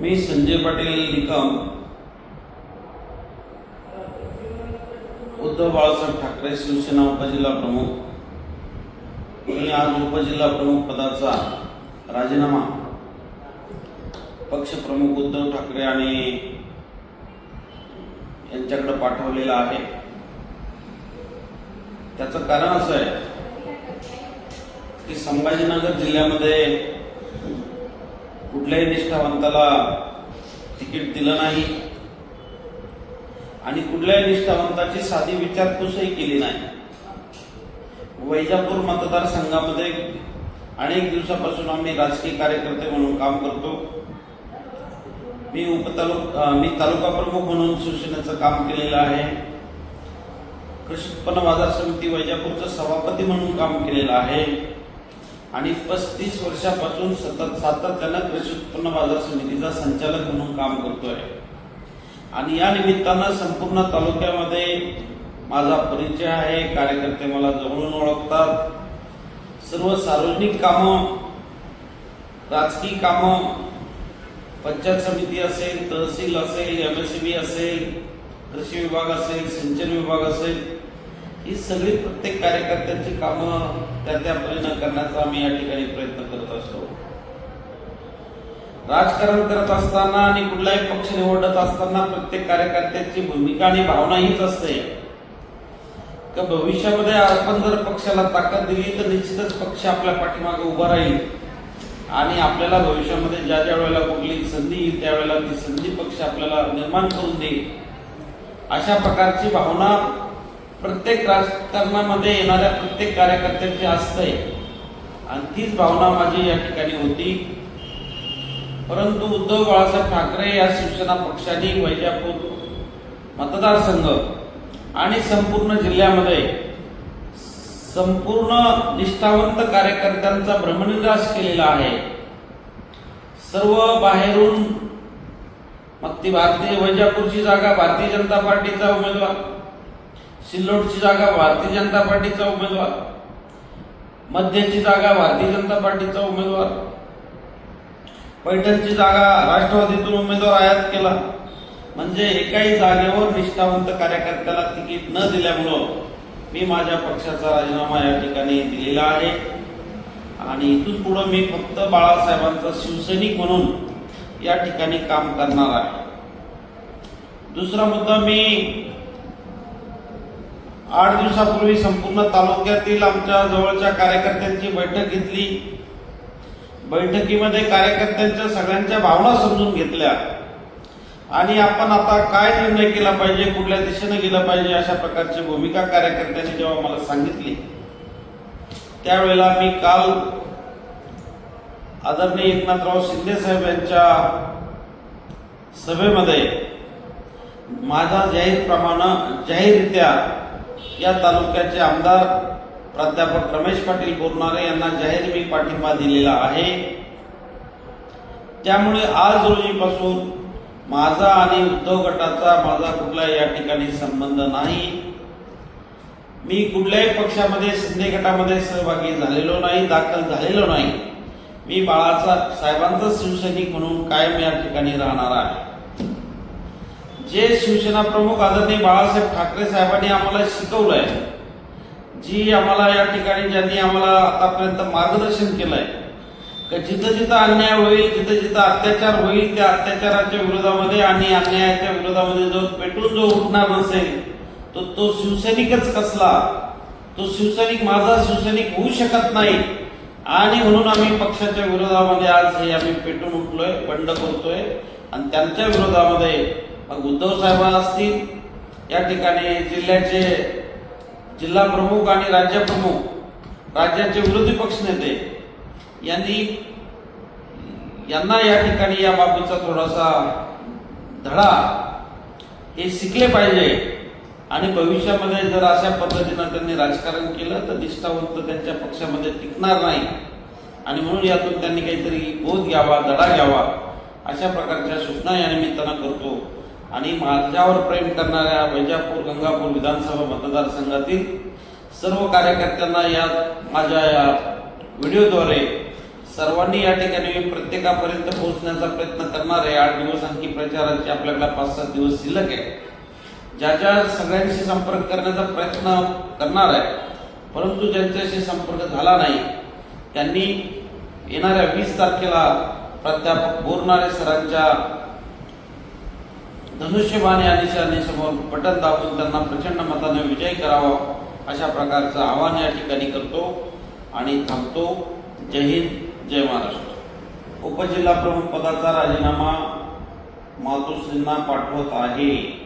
मी संजय पाटील निकम उद्धव बाळासाहेब ठाकरे शिवसेना उपजिल्हा प्रमुख. मी आज उपजिल्हा प्रमुख पदाचा राजीनामा पक्षप्रमुख उद्धव ठाकरे आणि यांच्याकडे पाठवलेला आहे. त्याचं कारण असं आहे की संभाजीनगर जिल्ह्यामध्ये कुठल्याही निष्ठावंताला तिकीट दिलं नाही. आणि कुठल्याही निष्ठावंताची साधी विचारपूसही केली नाही. वैजापूर मतदारसंघामध्ये अनेक दिवसापासून आम्ही राजकीय कार्यकर्ते म्हणून काम करतो. मी उपतालुक मी तालुका प्रमुख म्हणून शिवसेनेचं काम केलेलं आहे. कृषी उत्पन्न बाजार समिती वैजापूरचं सभापती म्हणून काम केलेलं आहे. आणि पस्तीस वर्षापासून सतत सातत्यानं कृषी उत्पन्न बाजार समितीचा संचालक म्हणून काम करतोय. आणि या निमित्तानं संपूर्ण तालुक्यामध्ये माझा परिचय आहे कार्यकर्ते मला जवळून ओळखतात. सर्व सार्वजनिक कामं राजकीय कामं पंचायत समिती असेल तहसील असेल एम एस बी असेल कृषी विभाग असेल सिंचन विभाग असेल ही सगळी प्रत्येक कार्यकर्त्यांची कामं त्या त्या परीनं करण्याचा आम्ही या ठिकाणी प्रयत्न करत असतो. राजकारण करत असताना आणि कुठलाही पक्ष निवडत असताना प्रत्येक कार्यकर्त्याची भूमिका आणि भावना हीच असते. का भविष्यामध्ये आपण जर पक्षाला ताकद दिली तर निश्चितच पक्ष आपल्या पाठीमागे उभा राहील. आणि आपल्याला भविष्यामध्ये ज्या ज्या वेळेला कुठली संधी येईल त्यावेळेला ती संधी पक्ष आपल्याला निर्माण करून देईल. अशा प्रकारची भावना प्रत्येक राजकारणामध्ये येणाऱ्या प्रत्येक कार्यकर्त्यांची असतंय आणि तीच भावना माझी या ठिकाणी होती. परंतु उद्धव बाळासाहेब ठाकरे या शिवसेना पक्षाने वैजापूर मतदारसंघ आणि संपूर्ण जिल्ह्यामध्ये संपूर्ण निष्ठावंत कार्यकर्त्यांचा भ्रमनिरास केलेला आहे. सर्व बाहेरून मग ती भारतीय वैजापूरची जागा भारतीय जनता पार्टीचा उमेदवार सिल्लोडची जागा भारतीय जनता पार्टीचा उमेदवार मध्यची जागा भारतीय जनता पार्टीचा उमेदवार पैठणची जागा राष्ट्रवादीतून उमेदवार आयात केला. म्हणजे एकाही जागेवर निष्ठावंत कार्यकर्त्याला तिकीट न दिल्यामुळं मी माझ्या पक्षाचा राजीनामा या ठिकाणी दिलेला आहे. आणि इथून पुढं मी फक्त बाळासाहेबांचा शिवसैनिक म्हणून या ठिकाणी काम करणार आहे. दुसरा मुद्दा मी आठ दिवसापूर्वी संपूर्ण तालुक्यातील आमच्या जवळच्या कार्यकर्त्यांची बैठक घेतली. बैठकीमध्ये कार्यकर्त्यांच्या सगळ्यांच्या भावना समजून घेतल्या. आणि आपण आता काय निर्णय केला पाहिजे कुठल्या दिशेने गेलं पाहिजे अशा प्रकारची भूमिका कार्यकर्त्यांनी जेव्हा मला सांगितली त्यावेळेला मी काल आदरणीय एकनाथराव शिंदे साहेब यांच्या सभेमध्ये माझा जाहीर प्रमाण जाहीररित्या या तालुक्याचे आमदार प्राध्यापक रमेश पाटील बोरनारे यांना जाहीर मी पाठिंबा दिलेला आहे. त्यामुळे आज रोजीपासून माझा आणि उद्धव गटाचा माझा कुठला या ठिकाणी संबंध नाही. मी कुठल्याही पक्षामध्ये शिंदे गटामध्ये सहभागी झालेलो नाही दाखल झालेलो नाही. मी बाळाचा साहेबांचा शिवसैनिक म्हणून कायम या ठिकाणी राहणार आहे. जे शिवसेना प्रमुख आदरणीय बाळासाहेब ठाकरे साहेबांनी आम्हाला शिकवलंय जी आम्हाला या ठिकाणी ज्यांनी आम्हाला आतापर्यंत मार्गदर्शन केलंय का जिथं जिथं अन्याय होईल जिथं जिथं अत्याचार होईल त्या अत्याचाराच्या विरोधामध्ये आणि अन्यायाच्या विरोधामध्ये जो पेटून जो उठणार नसेल तो तो शिवसैनिकच कसला? तो शिवसैनिक माझा शिवसैनिक होऊ शकत नाही. आणि म्हणून आम्ही पक्षाच्या विरोधामध्ये आज हे आम्ही पेटून उठलोय बंड करतोय. आणि त्यांच्या विरोधामध्ये मग उद्धव साहेब असतील या ठिकाणी जिल्ह्याचे जिल्हा प्रमुख आणि राज्यप्रमुख राज्याचे विरोधी पक्षनेते यांनी यांना या ठिकाणी या बाबीचा थोडासा धडा हे शिकले पाहिजे. आणि भविष्यामध्ये जर अशा पद्धतीनं त्यांनी राजकारण केलं तर निष्ठावंत त्यांच्या पक्षामध्ये टिकणार नाही. आणि म्हणून यातून त्यांनी काहीतरी बोध घ्यावा धडा घ्यावा अशा प्रकारच्या सूचना या निमित्तानं करतो. आणि माझ्यावर प्रेम करणाऱ्या वैजापूर गंगापूर विधानसभा मतदारसंघातील सर्व कार्यकर्त्यांना या माझ्या या व्हिडिओद्वारे सर्वांनी या ठिकाणी प्रत्येकापर्यंत पोहोचण्याचा प्रयत्न करणार आहे आठ दिवस आणखी प्रचाराचे आपल्याकडे पाच सात दिवस शिल्लक आहे. ज्या ज्या सगळ्यांशी संपर्क करण्याचा प्रयत्न करणार आहे परंतु ज्यांच्याशी संपर्क झाला नाही त्यांनी येणाऱ्या वीस तारखेला प्राध्यापक बोरणारे सरांच्या धनुष्यबाणी आणि निशाणीसमोर बटन दाबून त्यांना प्रचंड मताने विजय करावा अशा प्रकारचं आव्हान या ठिकाणी करतो आणि थांबतो. जय हिंद जय महाराष्ट्र. उपजिल्हा प्रमुख पदाचा राजीनामा मातोश्रींना पाठवत आहे.